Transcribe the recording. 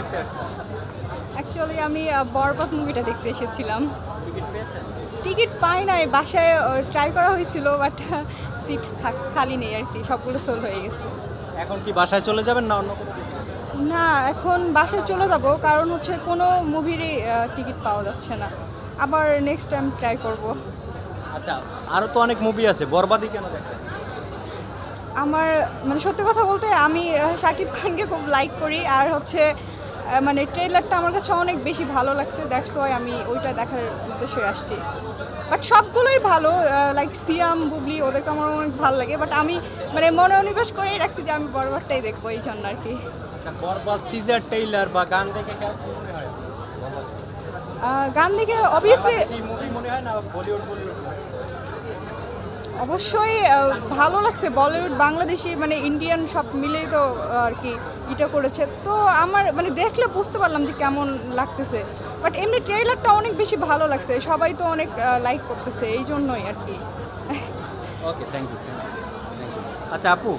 দেখতে আসছেন? অ্যাকচুয়ালি আমি বরবাদ মুভিটা দেখতে এসেছিলাম। টিকিট পাই নাই বাসায় ট্রাই করা হয়েছিল বাট সিট খালি নেই আর কি সবগুলো সোল হয়ে গেছে। এখন কি বাসায় চলে যাবেন না অন্য না এখন বাসায় চলে যাব কারণ হচ্ছে কোনো মুভিরই টিকিট পাওয়া যাচ্ছে না। আবার নেক্সট টাইম ট্রাই করব। আচ্ছা আরও তো অনেক মুভি আছে বরবাদি কেন দেখেন? আমার মানে সত্যি কথা বলতে আমি শাকিব খানকে খুব লাইক করি আর হচ্ছে মানে ট্রেলারটা আমার কাছে অনেক বেশি ভালো লাগছে দ্যাটস ওয়াই আমি ওইটা দেখার উদ্দেশ্যে আসছি। বাট সবগুলোই ভালো লাইক সিয়াম বুবলি ওদেরকে আমার অনেক ভালো লাগে। বাট আমি মানে মনে অনিবেশ করেই রাখছি যে আমি বরবারটাই দেখব এই জন্য আর কি। আচ্ছা বরবাদ টিজার টেইলার বা গান দেখে গান দেখে অবভিয়াসলি মুভি মনে হয় না বলিউড বলিউড অবশ্যই ভালো লাগছে। বলিউড, বাংলাদেশি মানে ইন্ডিয়ান সব মিলেই তো আর কি এটা করেছে। তো আমার মানে দেখলে বুঝতে পারলাম যে কেমন লাগতেছে। বাট এমনি ট্রেলারটা অনেক বেশি ভালো লাগছে। সবাই তো অনেক লাইক করতেছে, এই জন্যই আর কি। ওকে থ্যাংক ইউ আচ্ছা আপু?